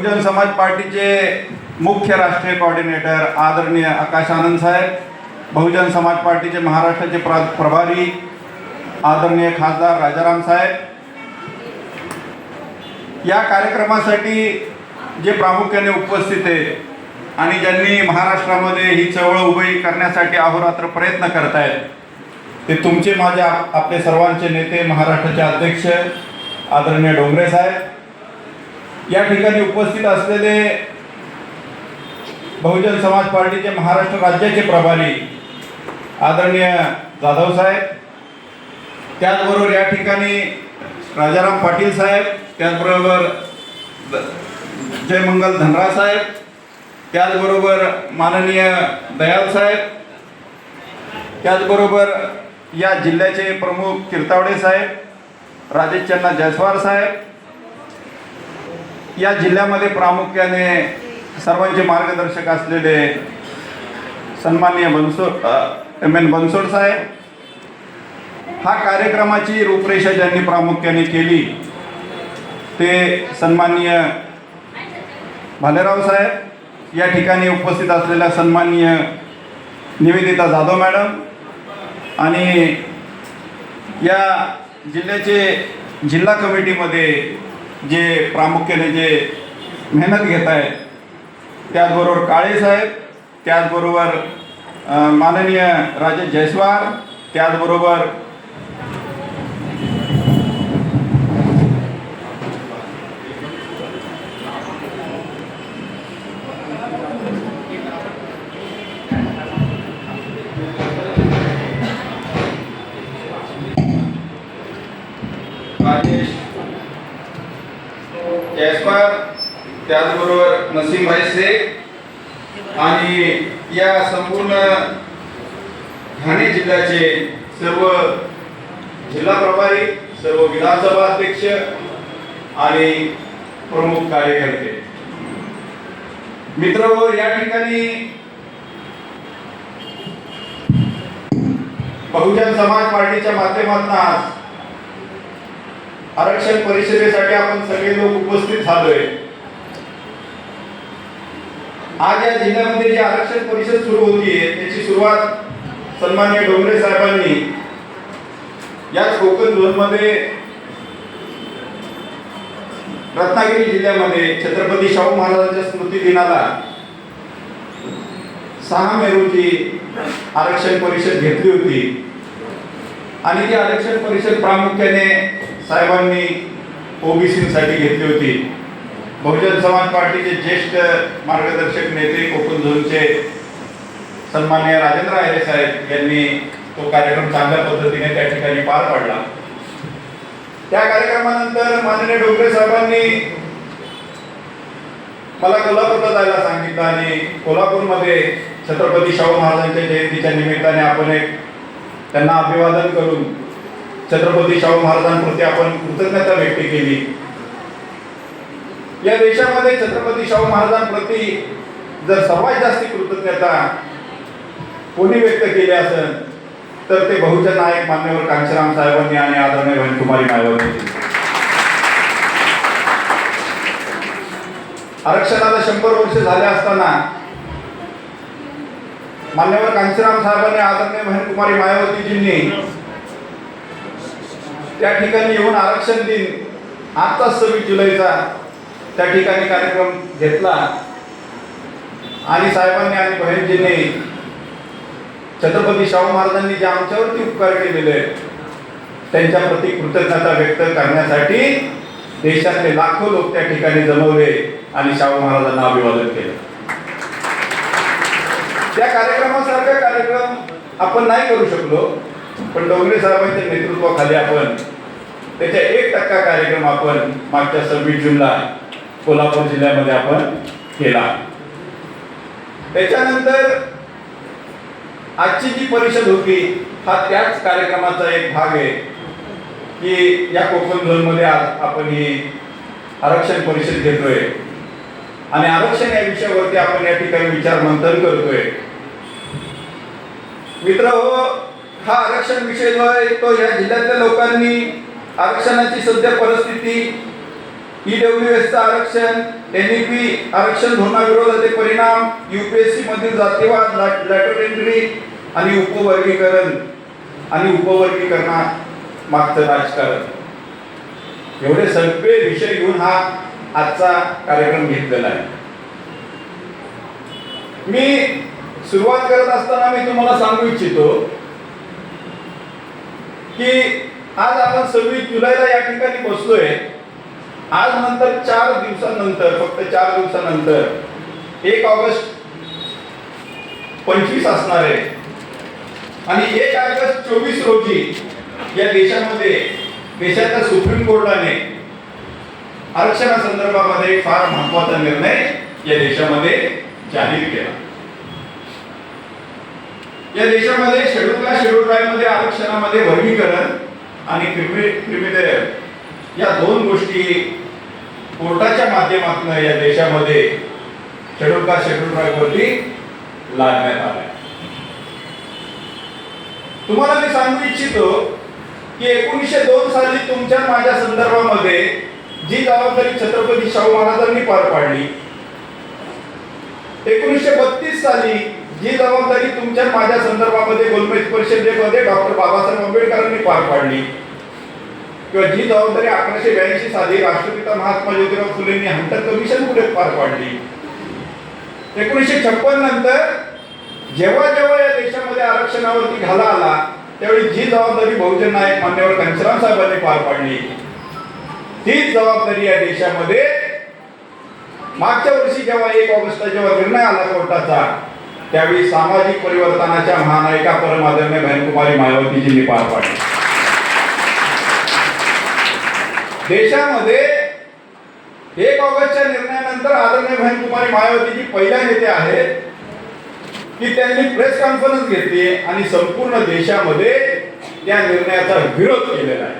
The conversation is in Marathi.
बहुजन समाज पार्टीचे मुख्य राष्ट्रीय कोऑर्डिनेटर आदरणीय आकाश आनंद साहेब बहुजन समाज पार्टीचे महाराष्ट्राचे प्र प्रभारी आदरणीय खासदार राजाराम साहेब. या कार्यक्रमासाठी जे प्रामुख्याने उपस्थित आहे आणि ज्यांनी महाराष्ट्रामध्ये ही चळवळ उभी करण्यासाठी अहोरात्र प्रयत्न करतायत ते तुमचे माझे आपले सर्वांचे नेते महाराष्ट्राचे अध्यक्ष आदरणीय डोंगरे साहेब. या ठिकाणी उपस्थित असलेले बहुजन समाज पार्टीचे महाराष्ट्र राज्याचे प्रभारी आदरणीय जाधव साहेब त्याचबरोबर या ठिकाणी राजाराम पाटील साहेब त्याचबरोबर द- जयमंगल धनराज साहेब त्याचबरोबर माननीय दयाल साहेब त्याचबरोबर या जिल्ह्याचे प्रमुख किर्तावडे साहेब राजेश चन्ना जयस्वार साहेब या जिल्ह्यामध्ये प्रामुख्याने सर्वांचे मार्गदर्शक असलेले सन्माननीय बनसोड एम एन बनसोड साहेब. हा कार्यक्रमाची रूपरेषा ज्यांनी प्रामुख्याने केली ते सन्माननीय भालेराव साहेब या ठिकाणी उपस्थित असलेल्या सन्माननीय निवेदिता जाधव मॅडम आणि या जिल्ह्याचे जिल्हा कमिटीमध्ये जे प्रामुख्याने जे मेहनत घेत आहेत त्याचबरोबर काळे साहेब त्याचबरोबर माननीय राजे जयस्वार त्याचबरोबर त्याचबरोबर नसीमभाई शेख आणि या संपूर्ण ठाणे जिल्ह्याचे सर्व जिल्हा प्रभारी सर्व विधानसभा अध्यक्ष आणि प्रमुख कार्यकर्ते. मित्र या ठिकाणी बहुजन समाज पार्टीच्या माध्यमातून आज आरक्षण परिषदेसाठी आपण सगळे लोक उपस्थित झालोय. आज या जिल्ह्यामध्ये जी आरक्षण परिषद सुरू होतीये त्याची सुरुवात सन्मान्य डोंगरे साहेबांनी याच कोकण झोनमध्ये रत्नागिरी जिल्ह्यामध्ये छत्रपती शाहू महाराजांच्या स्मृती दिनाला सहा मे रोजी आरक्षण परिषद घेतली होती. आणि ती आरक्षण परिषद प्रामुख्याने साहेबांनी ओबीसीसाठी घेतली होती. बहुजन समाज पार्टीचे ज्येष्ठ मार्गदर्शक नेते कोकण झोनचे सन्माननीय राजेंद्र आयरे साहेब यांनी तो कार्यक्रम चांगल्या पद्धतीने त्या ठिकाणी पार पाडला. त्या कार्यक्रमानंतर माननीय डोंगरे साहेबांनी मला कोल्हापूरला जायला सांगितलं आणि कोल्हापूरमध्ये छत्रपती शाहू महाराजांच्या जयंतीच्या निमित्ताने आपण एक त्यांना अभिवादन करून छत्रपती शाहू महाराजांप्रती आपण कृतज्ञता व्यक्त केली. या देशामध्ये छत्रपती शाहू महाराजांप्रती जर सर्वात जास्त कृतज्ञता कोणी व्यक्त केली असेल तर ते बहुजन नायक मान्यवर कांशीराम साहेबांनी आणि आदरणीय बहिणकुमारी मायावती. आरक्षणाला शंभर वर्ष झाले असताना मान्यवर कांशीराम साहेबांनी आदरणीय बहिणकुमारी मायावतीजींनी त्या ठिकाणी येऊन आरक्षण दिन आजचा सव्वीस जुलैचा त्या ठिकाणी कार्यक्रम घेतला. आणि साहेबांनी आणि बहिणजींनी छत्रपती शाहू महाराजांनी जे आमच्यावरती उपकार केलेले त्यांच्या प्रती कृतज्ञता व्यक्त करण्यासाठी देशातले लाखो लोक त्या ठिकाणी जमवले आणि शाहू महाराजांना अभिवादन केलं. त्या कार्यक्रमासारखा कार्यक्रम आपण नाही करू शकलो पण डोंगरे साहेबांच्या नेतृत्वाखाली आपण त्याच्या एक टक्का कार्यक्रम आपण मागच्या सव्वीस जूनला कोल्हापूर जिल्ह्यामध्ये आपण केला. त्याच्यानंतर आजची जी परिषद होती हा त्याच कार्यक्रमाचा एक भाग आहे की या कोकण झोनमध्ये आज आपण ही आरक्षण परिषद घेतोय. आणि आरक्षण या विषयावरती आपण या ठिकाणी विचार मंथन करतोय. मित्र हो हा आरक्षण विषय जो आहे तो या जिल्ह्यातल्या लोकांनी आरक्षणाची सध्या परिस्थिती ईडब्ल्यू एसचं आरक्षण एनईपी आरक्षण धोरणाविरोधाचे परिणाम युपीएससी मधील जातीवाद लॅटर एंट्री आणि उपवर्गीकरण आणि उपवर्गीकरणा मागचं राजकारण. एवढे सगळे विषय घेऊन हा आजचा कार्यक्रम घेतलेला आहे. मी सुरुवात करत असताना मी तुम्हाला सांगू इच्छितो की आज आपण सव्वीस जुलैला या ठिकाणी बसलोय. आज नंतर चार दिवसानंतर फक्त चार दिवसानंतर एक ऑगस्ट पंचवीस असणार आहे. आणि एक ऑगस्ट चोवीस रोजी या देशामध्ये देशाच्या सुप्रीम कोर्टाने आरक्षणासंदर्भामध्ये संदर्भामध्ये फार महत्त्वाचा निर्णय या देशामध्ये जाहीर केला. या देशामध्ये शेड्यूल कास्ट शेड्यूल मध्ये आरक्षणामध्ये वर्गीकरण आणि क्रिमिनल या दोन गोष्टी कोर्टाच्या माध्यमातून या देशामध्ये शेड्यूल कास्ट शेड्यूल ट्राईब लादण्यात तुम्हाला मी सांगू इच्छितो की एकोणीसशे दोन साली तुमच्या माझ्या संदर्भामध्ये जी जबाबदारी छत्रपती शाहू महाराजांनी पार पाडली एकोणीसशे बत्तीस साली जी जबाबदारी तुमच्या माझ्या संदर्भामध्ये गोलमेज परिषदेमध्ये डॉक्टर बाबासाहेब आंबेडकरांनी पार पाडली किंवा जी जबाबदारी अकराशे ब्याऐंशी साली राष्ट्रपिता महात्मा ज्योतिराव फुलेंनी हंटर कमिशन पुढे पार पाडली? एकोणीसशे छप्पन नंतर जेव्हा जेव्हा या देशामध्ये आरक्षणावरती घाला आला त्यावेळी जी जबाबदारी बहुजन नायक मान्यवर घनश्याम साहेबांनी पार पाडली. तीच जबाबदारी या देशामध्ये मागच्या वर्षी जेव्हा एक ऑगस्टला जेव्हा निर्णय आला कोर्टाचा त्यावेळी सामाजिक परिवर्तनाच्या महानायिका परमादरणे बहनकुमारी मायावतीजींनी पार पाडली. देशामध्ये एक ऑगस्टच्या निर्णयानंतर आदरणीय बहनकुमारी मायावतीजी पहिल्या नेते आहेत की त्यांनी प्रेस कॉन्फरन्स घेतली आणि संपूर्ण देशामध्ये त्या निर्णयाचा विरोध केलेला आहे.